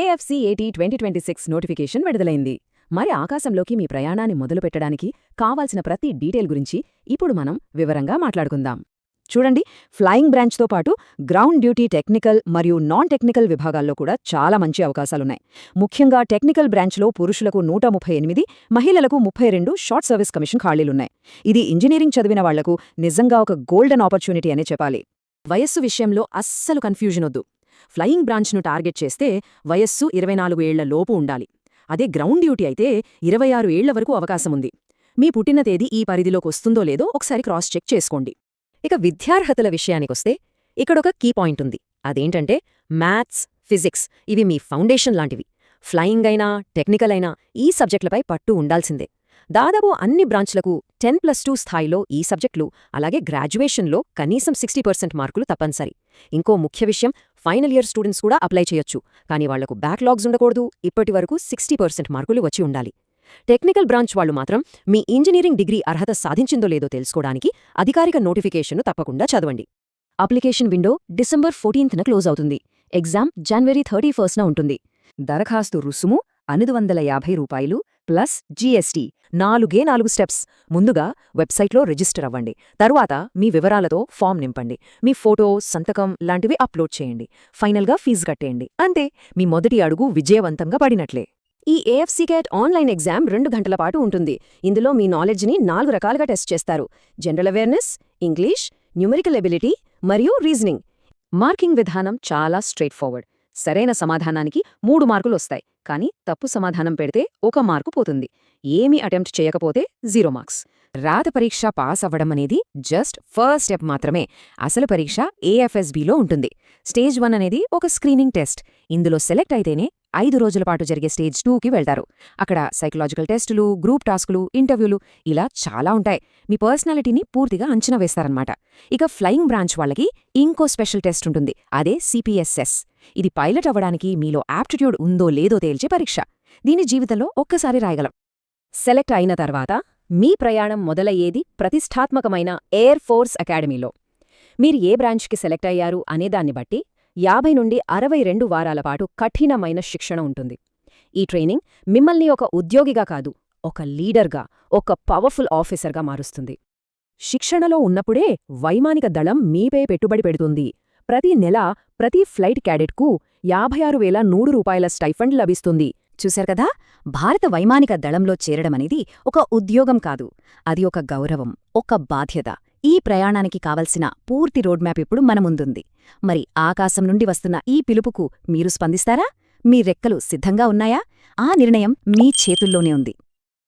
AFC ఏటీ twenty twenty six notification విడుదలైంది. మరి ఆకాశంలోకి మీ ప్రయాణాన్ని మొదలుపెట్టడానికి కావాల్సిన ప్రతి డీటెయిల్ గురించి ఇప్పుడు మనం వివరంగా మాట్లాడుకుందాం. చూడండి ఫ్లయింగ్ బ్రాంచ్తో పాటు గ్రౌండ్ డ్యూటీ టెక్నికల్ మరియు నాన్ టెక్నికల్ విభాగాల్లో కూడా చాలా మంచి అవకాశాలున్నాయి. ముఖ్యంగా టెక్నికల్ బ్రాంచ్లో పురుషులకు నూట ముప్పై ఎనిమిది మహిళలకు ముప్పై రెండు షార్ట్ సర్వీస్ కమిషన్ ఖాళీలున్నాయి. ఇది ఇంజనీరింగ్ చదివిన వాళ్ళకు నిజంగా ఒక గోల్డెన్ ఆపర్చునిటీ అనే చెప్పాలి. వయస్సు విషయంలో అస్సలు కన్ఫ్యూజన్ వద్దు. ఫ్లయింగ్ బ్రాంచ్ను టార్గెట్ చేస్తే వయస్సు ఇరవై నాలుగు ఏళ్ళ లోపు ఉండాలి. అదే గ్రౌండ్ డ్యూటీ అయితే ఇరవై ఆరు ఏళ్ళ వరకు అవకాశముంది మీ పుట్టిన తేదీ ఈ పరిధిలోకి వస్తుందో లేదో ఒకసారి క్రాస్ చెక్ చేసుకోండి. ఇక విద్యార్హతల విషయానికొస్తే ఇక్కడొక కీ పాయింట్ ఉంది. అదేంటంటే మ్యాథ్స్ ఫిజిక్స్ ఇవి మీ ఫౌండేషన్ లాంటివి. ఫ్లయింగ్ అయినా టెక్నికల్ అయినా ఈ సబ్జెక్టులపై పట్టు ఉండాల్సిందే. దాదాపు అన్ని బ్రాంచ్లకు టెన్ ప్లస్ టూ స్థాయిలో ఈ సబ్జెక్టులు అలాగే గ్రాడ్యుయేషన్లో కనీసం సిక్స్టీ పర్సెంట్ మార్కులు తప్పనిసరి. ఇంకో ముఖ్య విషయం ఫైనల్ ఇయర్ స్టూడెంట్స్ కూడా అప్లై చేయొచ్చు. కానీ వాళ్ళకు బ్యాక్లాగ్స్ ఉండకూడదు. ఇప్పటి వరకు సిక్స్టీ పర్సెంట్ మార్కులు వచ్చి ఉండాలి. టెక్నికల్ బ్రాంచ్ వాళ్ళు మాత్రం మీ ఇంజనీరింగ్ డిగ్రీ అర్హత సాధించిందో లేదో తెలుసుకోవడానికి అధికారిక నోటిఫికేషన్ను తప్పకుండా చదవండి. అప్లికేషన్ విండో డిసెంబర్ ఫోర్టీన్త్న క్లోజ్ అవుతుంది. ఎగ్జామ్ జనవరి థర్టీ ఫస్ట్న ఉంటుంది. దరఖాస్తు రుసుము అనిదు వందల యాభై రూపాయలు ప్లస్ జీఎస్టీ నాలుగే నాలుగు స్టెప్స్. ముందుగా వెబ్సైట్లో రిజిస్టర్ అవ్వండి. తరువాత మీ వివరాలతో ఫామ్ నింపండి. మీ ఫోటో సంతకం లాంటివి అప్లోడ్ చేయండి. ఫైనల్గా ఫీజు కట్టేయండి. అంతే మీ మొదటి అడుగు విజయవంతంగా పడినట్లే. ఈ ఏఎఫ్సీ క్యాట్ ఆన్లైన్ ఎగ్జామ్ రెండు గంటల పాటు ఉంటుంది. ఇందులో మీ నాలెడ్జ్ని నాలుగు రకాలుగా టెస్ట్ చేస్తారు. General awareness English numerical ability మరియు రీజనింగ్. మార్కింగ్ విధానం చాలా స్ట్రైట్ ఫార్వర్డ్. సరైన సమాధానానికి మూడు మార్కులు వస్తాయి. కానీ తప్పు సమాధానం పెడితే ఒక మార్కు పోతుంది. ఏమీ అటెంప్ట్ చేయకపోతే జీరో మార్క్స్. రాత పరీక్ష పాస్ అవ్వడం అనేది జస్ట్ ఫస్ట్ స్టెప్ మాత్రమే. అసలు పరీక్ష ఏఎఫ్ఎస్బిలో ఉంటుంది. స్టేజ్ వన్ అనేది ఒక స్క్రీనింగ్ టెస్ట్. ఇందులో సెలెక్ట్ అయితేనే ఐదు రోజుల పాటు జరిగే స్టేజ్ టూకి వెళ్తారు. అక్కడ సైకలాజికల్ టెస్టులు గ్రూప్ టాస్కులు ఇంటర్వ్యూలు ఇలా చాలా ఉంటాయి. మీ పర్సనాలిటీని పూర్తిగా అంచనా వేస్తారనమాట ఇక ఫ్లయింగ్ బ్రాంచ్ వాళ్ళకి ఇంకో స్పెషల్ టెస్ట్ ఉంటుంది. అదే సిపిఎస్ఎస్. ఇది పైలట్ అవ్వడానికి మీలో యాప్టిట్యూడ్ ఉందో లేదో తేల్చే పరీక్ష. దీని జీవితంలో ఒక్కసారి రాయగలం. సెలెక్ట్ అయిన తర్వాత మీ ప్రయాణం మొదలయ్యేది ప్రతిష్టాత్మకమైన ఎయిర్ ఫోర్స్ అకాడమీలో. మీరు ఏ బ్రాంచ్కి సెలెక్ట్ అయ్యారు అనేదాన్ని బట్టి యాభై నుండి అరవై రెండు వారాల పాటు కఠినమైన శిక్షణ ఉంటుంది. ఈ ట్రైనింగ్ మిమ్మల్ని ఒక ఉద్యోగిగా కాదు ఒక లీడర్గా ఒక పవర్ఫుల్ ఆఫీసర్గా మారుస్తుంది. శిక్షణలో ఉన్నప్పుడే వైమానిక దళం మీపై పెట్టుబడి పెడుతుంది. ప్రతి నెల ప్రతి ఫ్లైట్ క్యాడెట్కు యాభై ఆరు వేల నూరు రూపాయల స్టైఫండ్ లభిస్తుంది. చూశారు కదా? భారత వైమానిక దళంలో చేరడమనేది ఒక ఉద్యోగం కాదు. అది ఒక గౌరవం ఒక బాధ్యత. ఈ ప్రయాణానికి కావలసిన పూర్తి రోడ్ మ్యాప్ ఇప్పుడు మన ముందుంది. మరి ఆకాశం నుండి వస్తున్న ఈ పిలుపుకు మీరు స్పందిస్తారా? మీ రెక్కలు సిద్ధంగా ఉన్నాయా? ఆ నిర్ణయం మీ చేతుల్లోనే ఉంది.